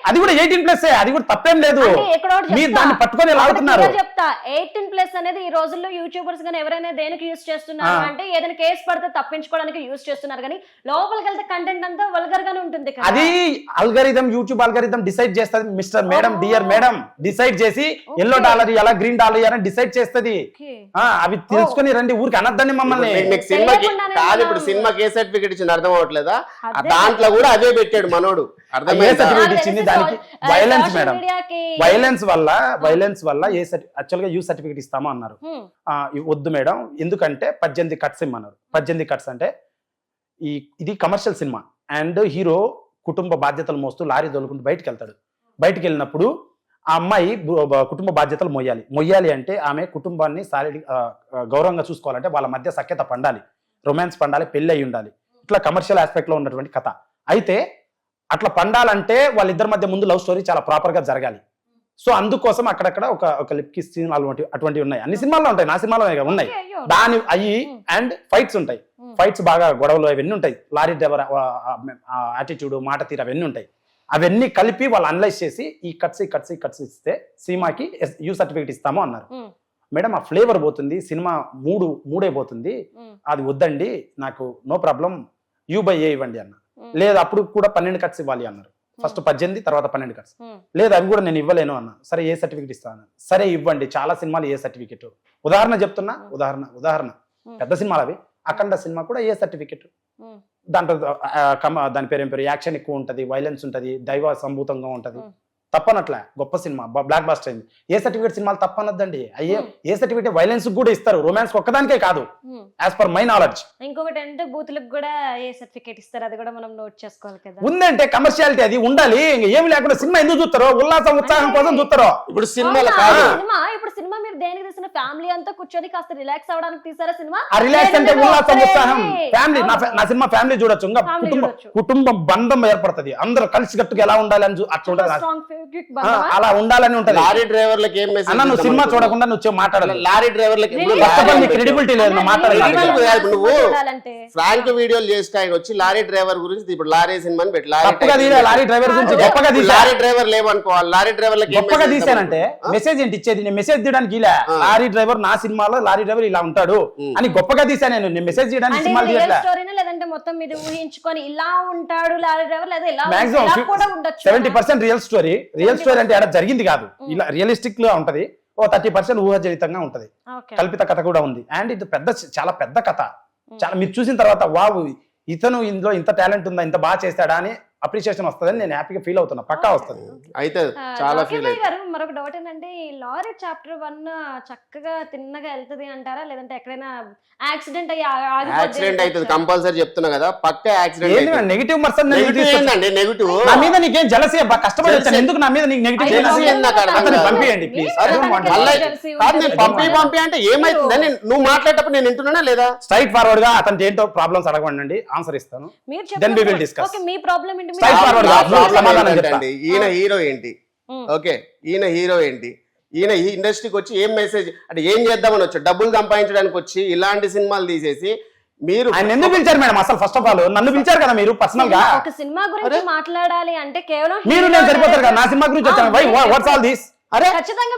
అది కూడా ఎయిటీన్ ప్లస్ అది కూడా తప్పేం లేదు. అంటే ఎక్కడో ఒకటి మీరు చెప్తా. దాన్ని పట్టుకొని ఒకటి లాగుతున్నారు clear చెప్తా. ఎయిటీన్ ప్లస్ అనేది ఈ రోజుల్లో యూట్యూబర్స్ గానీ ఎవరైనా దేనికి యూస్ చేస్తున్నారు. అంటే ఏదైనా కేసు పడితే తప్పించుకోవడానికి యూస్ చేస్తున్నారు కానీ లోపలికి వెళ్తే కంటెంట్ అంతా వల్గర్ గానే ఉంటుంది కదా. అది అల్గరిథం యూట్యూబ్ అల్గరిథం డిసైడ్ చేస్తుంది mister madam. Dear madam decide చేసి. ఎల్లో డాలర్ ఎలా గ్రీన్ డాలర్ అని డిసైడ్ చేస్తది. అవి తెలుసుకొని రండి ఊరికి అనద్దండి మమ్మల్ని. మీకు- మీకు సినిమాకి కాదు ఇప్పుడు సినిమాకి ఏ సర్టిఫికేట్ ఇచ్చింది అర్థం అవ్వట్లేదా? దాంట్లో కూడా అదే పెట్టాడు మనోడు. ఏ అర్థమైందా certificate నాకు ఇచ్చింది తెలిసి దానికి. సో- ఆ, violence social మేడం. వైలెన్స్ వల్ల వైలెన్స్ వల్ల ఏ యాక్చువల్గా యూ సర్టిఫికేట్ ఇస్తామో అన్నారు. వద్దు మేడం. ఎందుకంటే పద్దెనిమిది కట్స్ ఇమ్మన్నారు. పద్దెనిమిది కట్స్ అంటే ఈ ఇది కమర్షియల్ సినిమా అండ్ హీరో కుటుంబ బాధ్యతలు మోస్తూ లారీ తోలుకుంటూ బయటికి వెళ్తాడు బయటికి వెళ్ళినప్పుడు ఆ అమ్మాయి కుటుంబ బాధ్యతలు మొయ్యాలి. మొయ్యాలి అంటే ఆమె కుటుంబాన్ని సాలి గౌరవంగా చూసుకోవాలంటే వాళ్ళ మధ్య సఖ్యత పండాలి. రొమాన్స్ పండాలి పెళ్ళి అయి ఉండాలి ఇట్లా కమర్షియల్ ఆస్పెక్ట్లో ఉన్నటువంటి కథ. అయితే అట్లా పండాలంటే వాళ్ళిద్దరి మధ్య ముందు లవ్ స్టోరీ చాలా ప్రాపర్గా జరగాలి. సో అందుకోసం అక్కడక్కడ ఒక ఒక లిప్ కిస్ సీన్ అటువంటి అటువంటివి ఉన్నాయి. అన్ని సినిమాల్లో ఉంటాయి. నా సినిమాలో ఉన్నాయి. దాని అయ్యి Hmm. అండ్ ఫైట్స్ ఉంటాయి. Hmm. ఫైట్స్ బాగా గొడవలు అవన్నీ ఉంటాయి. లారీ డ్రైవర్ యాటిట్యూడ్ మాట తీరు అవన్నీ ఉంటాయి. అవన్నీ కలిపి వాళ్ళు అనలైజ్ చేసి ఈ కట్స్ ఈ కట్స్ ఈ కట్స్ ఇస్తే సినిమాకి యూ సర్టిఫికేట్ ఇస్తాము అన్నారు. మేడం ఆ ఫ్లేవర్ పోతుంది. సినిమా మూడు మూడే పోతుంది. అది వద్దండి. నాకు no problem U by A ఇవ్వండి అన్న. లేదు అప్పుడు కూడా పన్నెండు కట్స్ ఇవ్వాలి అన్నారు. ఫస్ట్ పద్దెనిమిది తర్వాత పన్నెండు కట్స్. లేదు అవి కూడా నేను ఇవ్వలేను అన్న. సరే ఏ సర్టిఫికేట్ ఇస్తాను సరే ఇవ్వండి. చాలా సినిమాలు ఏ సర్టిఫికేట్ ఉదాహరణ చెప్తున్నా ఉదాహరణ ఉదాహరణ. పెద్ద సినిమాలు అవి. అఖండ సినిమా కూడా ఏ సర్టిఫికేట్. దాంట్లో దాని పేరు ఏం పేరు? యాక్షన్ ఎక్కువ ఉంటది వైలెన్స్ ఉంటది దైవ సంభూతంగా ఉంటది. తప్పనట్లే. గొప్ప సినిమా. బ్లాక్ బాస్టర్ అయింది. ఏ సర్టిఫికేట్ సినిమాలు తప్పనద్దండి? అయ్యే. ఏ సర్టిఫికేట్ వైలెన్స్ కూడా ఇస్తారు. రొమాన్స్ ఒక్కదానికే కాదు. యాజ్ పర్ మై నాలెడ్జ్ ఇంకొకటి అంటే బూతులకు కూడా ఏ సర్టిఫికేట్ ఇస్తారు? అది కూడా మనం నోట్ చేసుకోవాలి కదా. ఉందంటే కమర్షియాలిటీ అది. ఉండాలి. ఇంక ఏమి లేకుండా సినిమా ఎందుకు చూస్తారో? ఉల్లాసం ఉత్సాహం కోసం చూస్తారో? ఇప్పుడు సినిమాలో? కాదు. సినిమా? ఇప్పుడు సినిమా మీరు దేనికి తీసిన ఫ్యామిలీ అంతా కూర్చొని కాస్త రిలాక్స్ అవ్వడానికి తీసారా సినిమా? ఆ రిలాక్స్ అంటే ఉల్లాసం ఉత్సాహం. ఫ్యామిలీ నా సినిమా ఫ్యామిలీ చూడొచ్చు. ఇంకా కుటుంబం బంధం ఏర్పడుతుంది. అందరూ కలిసి కట్టుగా ఎలా ఉండాలి అని అట్లా ఉంటుంది. అలా ఉండాలని ఉంటది. లారీ డ్రైవర్లకి ఏం మెసేజ్ అన్న నువ్వు సినిమా చూడకుండా నువ్వు మాట్లాడాలి లారీ డ్రైవర్లకి క్రెడిబిలిటీ లేదు నువ్వు మాట్లాడాలి నువ్వు ఫ్రాంక్ వీడియోలు చేస్తే ఆయన వచ్చి లారీ డ్రైవర్ గురించి ఇప్పుడు లారీ సినిమా అని పెట్టి లారీ లారీ డ్రైవర్ గురించి. గొప్పగా తీసా? లారీ డ్రైవర్ లేవనుకోవాలి. లారీ డ్రైవర్లకి ఏం గొప్పగా తీసానంటే? మెసేజ్ ఏంటి ఇచ్చేది? నేను మెసేజ్ తీయడానికి ఇలా. లారీ డ్రైవర్ నా సినిమాలో లారీ డ్రైవర్ ఇలా ఉంటాడు. అని గొప్పగా తీసా నేను. నేను మెసేజ్ చేయడానికి సినిమాలు రియల్ తీయట్లే? స్టోరీనా లేదంటే మొత్తం మీరు ఊహించుకొని ఇలా ఉంటాడు లారీ డ్రైవర్ లేదా ఇలా కూడా ఉండొచ్చు seventy percent real story real 70% story అంటే ఆడ జరిగింది కాదు. ఇలా రియలిస్టిక్గా ఉంటది. ఓ థర్టీ పర్సెంట్ ఊహాజనితంగా ఉంటది. కల్పిత కథ కూడా ఉంది. అండ్ ఇది పెద్ద చాలా పెద్ద కథ. చాలా మీరు చూసిన తర్వాత వావ్ ఇతను ఇందులో ఇంత టాలెంట్ ఉందా? ఇంత బాగా చేస్తాడా అని అప్రిషియేషన్ వస్తుందని నేను హ్యాపీగా ఫీల్ అవుతున్నా. పక్కా వస్తుంది. అయితే చాలా ఫీల్ గారు మరొక డౌట్ ఏంటంటే ఈ లారీ చాప్టర్ వన్ చక్కగా తిన్నగా వెళ్తది అంటారా? లేదంటే ఎక్కడైనా యాక్సిడెంట్ అయ్యి యాక్సిడెంట్ అవుతుంది? కంపల్సరీ చెప్తున్నా కదా పక్క యాక్సిడెంట్ నెగిటివ్ నెగిటివ్ ఏందండి? నెగిటివ్ నా మీద నీకేం జలసి కష్టపడి వచ్చాను. ఎందుకు నా మీద నీకు నెగిటివ్ అతన్ని కాదు. పంపియండి ప్లీజ్ నేను. పంపి పంపి అంటే ఏమైతుందని నేను- నువ్వు మాట్లాడేటప్పుడు నేను వింటున్నానా లేదా? స్ట్రైట్ ఫార్వర్డ్గా అతనికి ఏంటో ప్రాబ్లమ్స్ అడగండి ఆన్సర్ ఇస్తాను. we will చెప్పినప్పుడు- discuss. ఓకే మీ ప్రాబ్లం ఈయన హీరో ఏంటి. ఓకే ఈయన హీరో ఏంటి? ఈయన ఈ ఇండస్ట్రీకి వచ్చి ఏం మెసేజ్ అంటే ఏం చేద్దామని వచ్చి డబ్బులు సంపాదించడానికి వచ్చి ఇలాంటి సినిమాలు తీసేసి మీరు ఆయన ఎందుకు పిలిచారు మేడం? అసలు ఫస్ట్ ఆఫ్ ఆల్ నన్ను పిలిచారు కదా మీరు పర్సనల్గా? ఒక సినిమా గురించి. మాట్లాడాలి అంటే కేవలం మీరు నేను సరిపోతారు కదా? నా సినిమా గురించి వచ్చాను వై వాట్స్ ఆల్ దిస్ అరే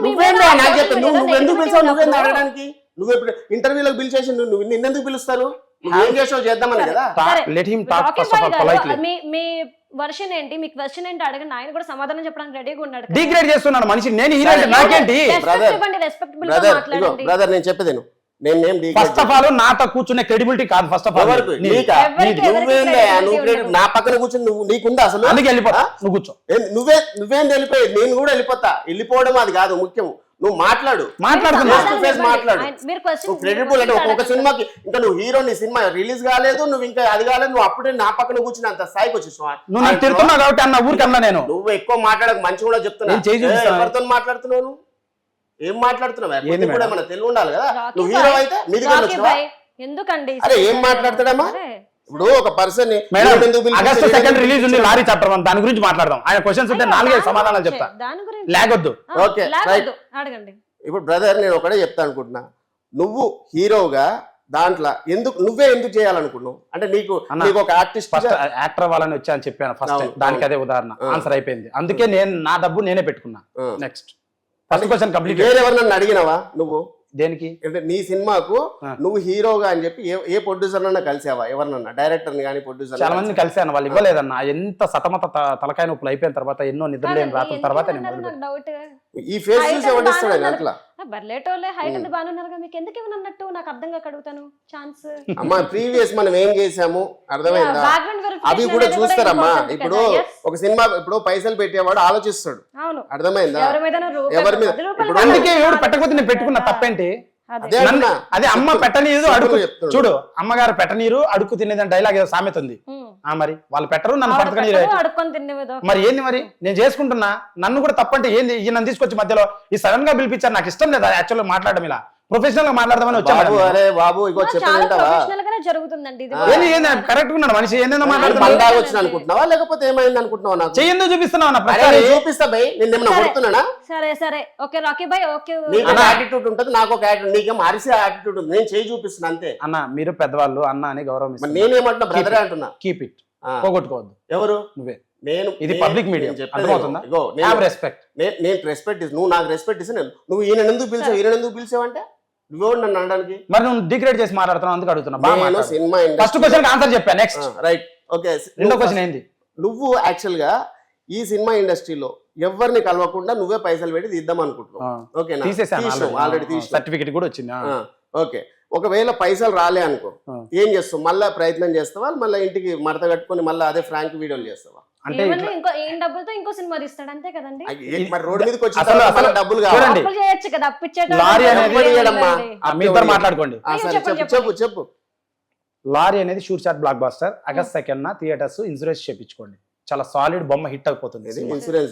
నువ్వేంటి నాకు social చెప్తా నువ్వు ఎందుకు పిలిచావు? ఉన్నప్పుడు- అడగడానికి నువ్వు ఇప్పుడు ఇంటర్వ్యూలకు పిలిచేసి నువ్వు నువ్వు నిన్నెందుకు పిలుస్తారు? నువ్వు ఏం చేసావు చేద్దామని కదా. Let him talk first of all politely మీ మీ వర్షన్ ఏంటి? మీకు క్వశ్చన్ ఏంటి అడగండి. ఆయన కూడా సమాధానం చెప్పడానికి రెడీగా ఉన్నాడు కదా. డిగ్రేడ్ చేస్తున్నాను మనిషి. నేను హీరో సరే. నాకేంటి? Brother. ఇవ్వండి రెస్పెక్టబుల్గా బ్రదర్ ఇగో మాట్లాడండి. బ్రదర్ నేను చెప్పేది నేను ఫస్ట్ ఆఫ్ ఆల్ నాతో కూర్చునే క్రెడిబిలిటీ కాదు ఫస్ట్ ఆఫ్ ఆల్ ఎవరికి? నీకా? ఎవరికి ఎవరికి నువ్వేందే credibility నువ్వు. నా పక్కన కూర్చుని నువ్వు నీకుందా అసలు? అందుకే వెళ్ళిపోతా. నువ్వు కూర్చో. ఏం- నువ్వే నువ్వేం వెళ్ళిపోయేది? నేను కూడా వెళ్ళిపోతా. వెళ్ళిపోవడం అది కాదు ముఖ్యం నువ్వు మాట్లాడు. మాట్లాడుతున్నా Face to face చెప్పండి. మాట్లాడు. ఆయన- మీరు క్వశ్చన్ నువ్వు క్రెడిబుల్ అంటే ఒక్కొక్క సినిమాకి ఇంకా నువ్వు హీరో నీ సినిమా రిలీజ్ కాలేదు నువ్వు ఇంకా అది కాలేదు నువ్వు అప్పుడే నా పక్కన కూర్చుని అంత స్థాయికి వచ్చేసావా. నువ్వు తిడుతున్నావు కాబట్టి అన్న ఊరికి అన్నా నేను. నువ్వు ఎక్కువ మాట్లాడక మంచి కూడా చెప్తున్నా. నేను చేయి ఏ, చూపిస్తాను. ఎవరితో మాట్లాడుతున్నావు నువ్వు? ఏం మాట్లాడుతున్నావు? కూడా? మన తెలివి ఉండాలి కదా? నువ్వు హీరో అయితే మీది ఎందుకండి అరే, ఏం మాట్లాడతాడమ్మా? ఇప్పుడు ఒక పర్సన్ ఆగస్ట్ సెకండ్ రిలీజ్ ఉంది లారీ చాప్టర్ వన్. దాని గురించి మాట్లాడదాం. ఆయన క్వశ్చన్స్ ఉంటే నాలుగైదు సమాధానాలు చెప్తా. దాని గురించి లేకొద్దు ఓకే, అడగండి. ఇప్పుడు బ్రదర్ నేను ఒకటే చెప్తా అనుకుంటున్నా. నువ్వు హీరోగా దాంట్లో ఎందుకు నువ్వే ఎందుకు చేయాలనుకున్నావు? అంటే నీకు నీకు ఒక ఆర్టిస్ట్ ఫస్ట్ యాక్టర్ అవ్వాలని వచ్చా అని చెప్పాను ఫస్ట్ దానికి. అదే ఉదాహరణ. ఆన్సర్ అయిపోయింది. అందుకే నేను నా డబ్బు నేనే పెట్టుకున్నా. నెక్స్ట్ ఫస్ట్ క్వశ్చన్ కంప్లీట్ వేరెవరినన్ను అడిగినావా నువ్వు? దేనికి? అంటే నీ సినిమాకు. నువ్వు హీరోగా అని చెప్పి ఏ ఏ ప్రొడ్యూసర్ అన్నా కలిసావా? ఎవరినన్నా? డైరెక్టర్ కానీ ప్రొడ్యూసర్ చాలా మందిని కలిసాను. వాళ్ళు ఇవ్వలేదన్న. ఎంత సతమత త- తలకాయ నొప్పులు అయిపోయిన తర్వాత ఎన్నో నిద్రలేని రాత్రుల తర్వాత ఈ ఫేస్ చూసి ఎవరిస్తాడు అట్లా? బర్లేటోళ్ళే హైట్ ఉమ్. అంతా బాగానే ఉన్నారు కదా మీకు ఎందుకు ఇవ్వనన్నట్టు? నాకు అర్థం కాక అడుగుతాను. ఛాన్స్ అమ్మా ప్రీవియస్ మనం ఏం చేసాము అర్థమైందా? బ్యాక్గ్రౌండ్ అవి కూడా చూస్తారమ్మా. ఇప్పుడు ఒక సినిమా ఇప్పుడు పైసలు పెట్టేవాడు ఆలోచిస్తాడు. అవును. అర్థమైందా? ఎవరి మీద ఎవరి మీద? ఇప్పుడు అందుకే ఎవడు పెట్టకపోతే నేను పెట్టుకున్న తప్పేంటి? అదే నన్ను- అమ్మ. పెట్టనీరు అడుగు. చూడు అమ్మగారు పెట్టనీరు అడుగు తినేదని డైలాగ్ ఏదో సామెత ఉంది. ఆ మరి వాళ్ళు పెట్టరు నన్ను పడతకనీరు తినేదో మరి ఏంది మరి? నేను చేసుకుంటున్నా నన్ను కూడా తప్పంటే ఏంది? ఈయన తీసుకొచ్చి మధ్యలో ఈ సడన్గా పిలిపించారు నాకు ఇష్టం లేదా యాక్చువల్గా మాట్లాడడం ఇలా? ప్రొఫెషనల్గా మాట్లాడదామని వచ్చా బాబు మేడం. అరే బాబు ఇగో చాలా చెప్పేంటావా ప్రొఫెషనల్ గానే జరుగుతుందండి ఇది. కూడా. ఏంది ఏంది కరెక్ట్ ఉన్నాడు? మనిషి ఏందో మాట్లాడుతున్నాడు వచ్చిన అనుకుంటున్నావా? లేకపోతే ఏమైంది అనుకుంటున్నావా నాకు? చెయ్యిందో చూపిస్తున్నావు అన్న అరే. నేను చూపిస్తా భయ్ నేను ఏమన్నా సరే. కొడుతున్నానా? సరే సరే. Okay Rocky bhai okay. నీకు అన్నా. యాటిట్యూడ్ ఉంటుంది నాకు ఒక యాటిట్యూడ్ నీకేం అరిసే యాటిట్యూడ్ ఉంది. నేను చేయి చూపిస్తున్నా అంతే. అన్న మీరు పెద్దవాళ్ళు అన్న అని మరి గౌరవం నేనేమంటున్నా? బ్రదరే అంటున్నా. కీప్ ఇట్ ఆ, పోగొట్టుకోవద్దు. ఎవరు? నువ్వే. నేను ఇది నేను- public medium. నేను చెప్పేది అర్థమవుతుందా? ఇగో నేను హ్యావ్ రెస్పెక్ట్ నేను రెస్పెక్ట్ ఇస్తాను నువ్వు నాకు రెస్పెక్ట్ ఇస్తే నేను నువ్వు ఈయన ఎందుకు పిలిచావు? ఈయన ఎందుకు పిలిచావంటే? నువ్వు నన్ను అనడానికి? మరి నువ్వు డిగ్రేడ్ చేసి మాట్లాడుతున్నావు అందుకు అడుగుతున్నా. బాగా నేను మాట్లాడు. సినిమా ఫస్ట్ క్వశ్చన్ ఆన్సర్ చెప్పా నెక్స్ట్ రైట్ ఓకే రెండో క్వశ్చన్ ఏంది? నువ్వు యాక్చువల్గా ఈ సినిమా ఇండస్ట్రీలో ఎవరిని కలవకుండా నువ్వే పైసలు పెట్టి తీద్దాం అనుకుంటున్నావు. ఓకేనా తీసేసాను ఆల్రెడీ తీసిన సర్టిఫికెట్ కూడా వచ్చింది ఆ. ఓకే ఒకవేళ పైసలు రాలే అనుకో. ఏం చేస్తావు? మళ్ళీ ప్రయత్నం చేస్తావా? మళ్ళీ ఇంటికి మడత కట్టుకొని మళ్ళీ అదే ఫ్రాంక్ వీడియోలు చేస్తావా? అంటే ఏమన్నా ఇట్లా- ఇంకో ఏం డబ్బులతో ఇంకో సినిమా తీస్తాడు? అంతే కదండి. అయ్య, ఏ- మరి రోడ్డు మీదకి వచ్చిన అసలు- తర్వాత మళ్ళీ అసలు- డబ్బులు కావాలి చేయొచ్చు కదా లారీ అనేది ఇద్దరు మాట్లాడుకోండి. చెప్పు చెప్పు లారీ అనేది sure shot blockbuster August second నా థియేటర్స్ ఇన్సూరెన్స్ చేపించుకోండి. చాలా సాలిడ్ బొమ్మ హిట్ అయిపోతుంది. ఇన్సూరెన్స్.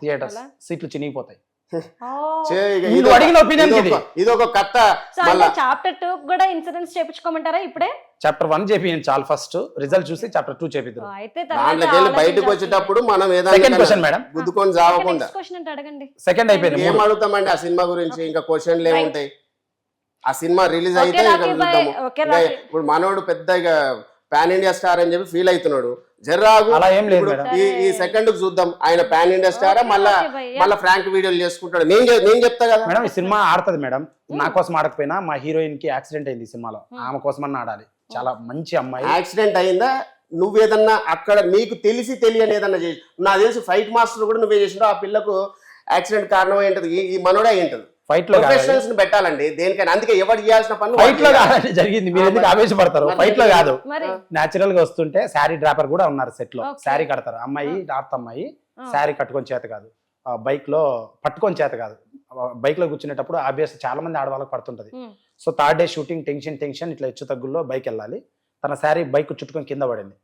థియేటర్స్ సీట్లు చినిగిపోతాయి. ఇది ఒక- అడిగిన opinion ఇది ఇది. ఒక- ఇది ఒక కథ చాప్టర్ టూ కూడా ఇన్సూరెన్స్ చేపించుకోమంటారా ఇప్పుడే? చాప్టర్ వన్ చేపియండి చాలు ఫస్ట్ రిజల్ట్ చూసి చాప్టర్ టూ చేపిద్దాం దాంట్లోకి వెళ్ళి బయటకు వచ్చేటప్పుడు మనం సెకండ్ క్వశ్చన్ మేడం గుద్దుకొని చావకుండా క్వశ్చన్ అంటే అడగండి. సెకండ్ అయిపోయింది ఏం మూడు. అడుగుతామండి? ఆ సినిమా గురించి ఇంకా క్వశ్చన్లు ఏముంటాయి ఆ సినిమా రిలీజ్ అయితే ఇప్పుడు మనోడు పెద్ద ఇక పాన్ ఇండియా స్టార్ అని చెప్పి ఫీల్ అవుతున్నాడు. జర్రాగు. అలా ఏం లేదు ఈ ఈ సెకండ్ చూద్దాం. ఆయన పాన్ ఇండియా స్టారా? మళ్ళా. మళ్ళా ఫ్రాంక్ వీడియోలు చేసుకుంటాడు. నేను నేను చెప్తా కదా. మేడం ఈ సినిమా ఆడుతుంది మేడం. నా కోసం ఆడకపోయినా మా హీరోయిన్కి యాక్సిడెంట్ అయింది ఈ సినిమాలో. ఆమె కోసమన్నా ఆడాలి. చాలా మంచి అమ్మాయి. యాక్సిడెంట్ అయిందా? నువ్వేదన్నా అక్కడ నీకు తెలిసి తెలియని ఏదన్నా చేసి నాకు తెలిసి ఫైట్ మాస్టర్ కూడా నువ్వే చేసినావు ఆ పిల్లకు యాక్సిడెంట్ కారణం ఏంటది ఈ- ఈ మనోడే ఏంటది ఫైట్లో ప్రొఫెషనల్స్ని పెట్టాలండి. దేనికైనా. అందుకే ఎవరు చేయాల్సిన పనులు ఫైట్లో. కాదని జరిగింది. మీరు ఎందుకు ఆవేశపడతారు? ఫైట్లో? కాదు. మరి నేచురల్గా వస్తుంటే శారీ డ్రాపర్ కూడా ఉన్నారు సెట్లో. శారీ కడతారు. అమ్మాయి ఆర్త అమ్మాయి. శారీ కట్టుకొని చేత కాదు. బైక్లో పట్టుకొని చేత కాదు. బైక్లో కూర్చునేటప్పుడు ఆబ్వియస్ చాలా మంది ఆడవాళ్ళకి పడుతుంటది. So third day shooting tension tension ఇట్లా హెచ్చు తగ్గుల్లో బైక్ వెళ్ళాలి. తన శారీ బైక్ చుట్టుకొని కింద పడింది.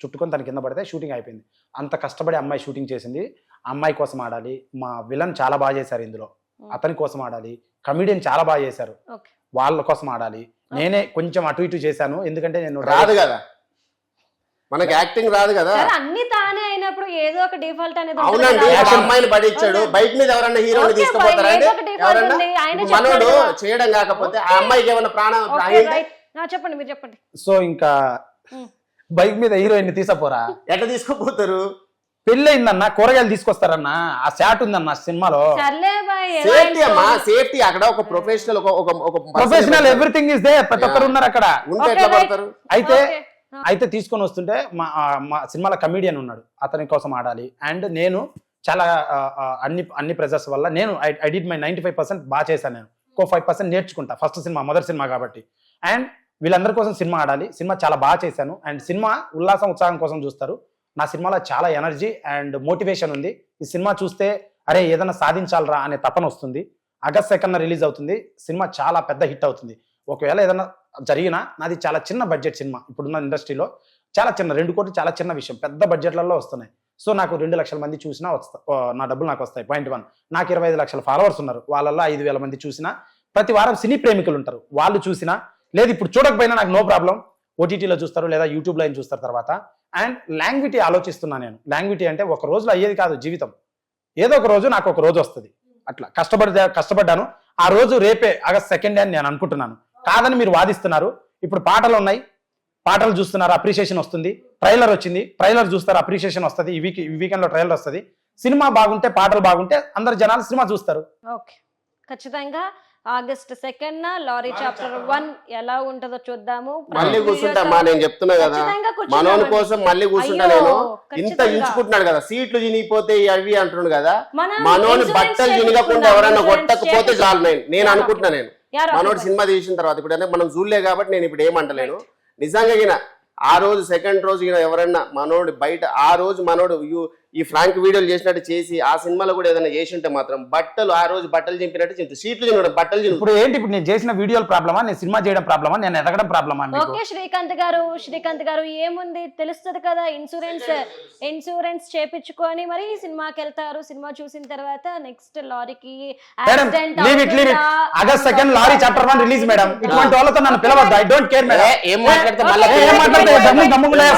చుట్టుకొని తన కింద పడితే షూటింగ్ అయిపోయింది. అంత కష్టపడి అమ్మాయి షూటింగ్ చేసింది. అమ్మాయి కోసం ఆడాలి. మా విలన్ చాలా బాగా చేశారు ఇందులో. అతని కోసం ఆడాలి. కమిడియన్ చాలా బాగా చేశారు. వాళ్ళ కోసం ఆడాలి. నేనే కొంచెం అటు ఇటు చేశాను. ఎందుకంటే నేను రాదు కదా. మనకి యాక్టింగ్ రాదు కదా. అన్ని తానే అయినప్పుడు ఏదో ఒక డిఫాల్ట్ అనేది ఉంటుంది అవునండి. అమ్మాయిని పడిచ్చాడు. బైక్ మీద ఎవరన్నా హీరోని తీసుకుపోతారా మనోడు. చేయడం కాకపోతే ఆ. అమ్మాయికి ఏమైనా ప్రాణం చెప్పండి మీరు చెప్పండి. సో ఇంకా ఉమ్. బైక్ మీద హీరోయిన్ తీసపోరా? ఎట్లా తీసుకుపోతారు? పెళ్ళయిందన్న కూరగాయలు తీసుకొస్తారన్న ఆ శాట్ ఉందన్న సినిమాలో సర్లే బాయ్ ఏదో సేఫ్టీ అమ్మా. సేఫ్టీ అక్కడ ఒక ప్రొఫెషనల్ ఒక ఒక ఒక person professional. Everything is there ప్రతి ఒక్కరు. ఉన్నారు అక్కడ ఉంటే Okay, ఎట్లా right. పడతారు అయితే. అయితే తీసుకొని వస్తుంటే మా మా సినిమాలో కమీడియన్ ఉన్నాడు అతని కోసం ఆడాలి అండ్ నేను చాలా అన్ని అన్ని ప్రెజర్స్ వల్ల నేను I did my ninety five percent బాగా చేశాను నేను ఇంకో ఫైవ్ పర్సెంట్ నేర్చుకుంటా ఫస్ట్ సినిమా మొదటి సినిమా కాబట్టి అండ్ వీళ్ళందరి కోసం సినిమా ఆడాలి సినిమా చాలా బాగా చేశాను అండ్ సినిమా ఉల్లాసం ఉత్సాహం కోసం చూస్తారు నా సినిమాలో చాలా ఎనర్జీ అండ్ మోటివేషన్ ఉంది. ఈ సినిమా చూస్తే అరే ఏదైనా సాధించాలరా అనే తపన వస్తుంది. ఆగస్ట్ సెకండ్ రిలీజ్ అవుతుంది. సినిమా చాలా పెద్ద హిట్ అవుతుంది. ఒకవేళ ఏదైనా జరిగినా నాది చాలా చిన్న బడ్జెట్ సినిమా ఇప్పుడున్న ఇండస్ట్రీలో. చాలా చిన్న రెండు కోట్లు చాలా చిన్న విషయం. పెద్ద బడ్జెట్లలో వస్తున్నాయి. సో నాకు రెండు లక్షల మంది చూసినా వస్తా నా డబ్బులు నాకు వస్తాయి. Point one. నాకు ఇరవై ఐదు లక్షల ఫాలోవర్స్ ఉన్నారు. వాళ్ళల్లో ఐదు వేల మంది చూసినా ప్రతి వారం సినీ ప్రేమికులు ఉంటారు. వాళ్ళు చూసినా లేదు ఇప్పుడు చూడకపోయినా నాకు నో ప్రాబ్లం. ఓటీటీలో చూస్తారు లేదా యూట్యూబ్లో అయినా చూస్తారు తర్వాత. అండ్ లాంగ్విటీ ఆలోచిస్తున్నా నేను. లాంగ్విటీ అంటే ఒక రోజులో అయ్యేది కాదు జీవితం. ఏదో ఒక రోజు నాకు ఒక రోజు వస్తుంది. అట్లా. కష్టపడి కష్టపడ్డాను. ఆ రోజు రేపే ఆగస్ట్ సెకండ్ అని నేను అనుకుంటున్నాను. కాదని మీరు వాదిస్తున్నారు. ఇప్పుడు పాటలు ఉన్నాయి. పాటలు చూస్తున్నారు అప్రిషియేషన్ వస్తుంది. ట్రైలర్ వచ్చింది. ట్రైలర్ చూస్తారు అప్రిషియేషన్ వస్తుంది. ఈ వీక్ ఈ వీకెండ్లో ట్రైలర్ వస్తుంది. సినిమా బాగుంటే పాటలు బాగుంటే అందరు జనాలు సినిమా చూస్తారు. ఓకే ఖచ్చితంగా August second Lorry Chapter One ఎలా ఉంటుందో చూద్దాము. మళ్ళీ కూర్చుంటా మా నేను చెప్తున్నా కదా. మనోని కోసం మళ్ళీ కూర్చుంటా నేను. ఇంత. ఇంచుకుంటున్నాడు కదా. సీట్లు చినిగిపోతే అవి అంటున్నాడు కదా. మనం మనోని బట్టలు చినగకుండా insurance కొట్టకపోతే. చాలు నేను. నేను అనుకుంటున్నా నేను. మనోడు. సినిమా తీసిన తర్వాత ఇప్పుడు అంటే మనం చూడలే కాబట్టి నేను ఇప్పుడు ఏమంటలేను. నిజంగా గిన ఆ రోజు సెకండ్ రోజు గిన ఎవరన్నా మనోడు బయట ఆ రోజు మనోడు ఈ ఫ్రాంక్ వీడియోలు చేసినట్టు చేసి ఆ సినిమాలో కూడా ఏదైనా చేసి ఉంటే మాత్రం బట్టలు ఆ రోజు బట్టలు చింపినట్టు చింపు సీట్లు చిన్న బట్టలు చింపు ఇప్పుడు ఏంటి? ఇప్పుడు నేను చేసిన వీడియోల ప్రాబ్లమా? నేను సినిమా చేయడం ప్రాబ్లమా? నేను ఎదగడం ప్రాబ్లమా మీకు? ఓకే శ్రీకాంత్ గారు శ్రీకాంత్ గారు ఏముంది? తెలుస్తుంది కదా ఇన్సూరెన్స్ ఇన్సూరెన్స్ చేపించుకొని మరి సినిమాకి వెళ్తారు. సినిమా చూసిన తర్వాత నెక్స్ట్ లారీకి leave it leave it? August second lorry chapter one release madam ఇటువంటి వాళ్ళతో నన్ను పిలవద్దు. ఐ డోంట్ కేర్ మేడం ఏం మాట్లాడితే మళ్ళీ ఏం మాట్లాడితే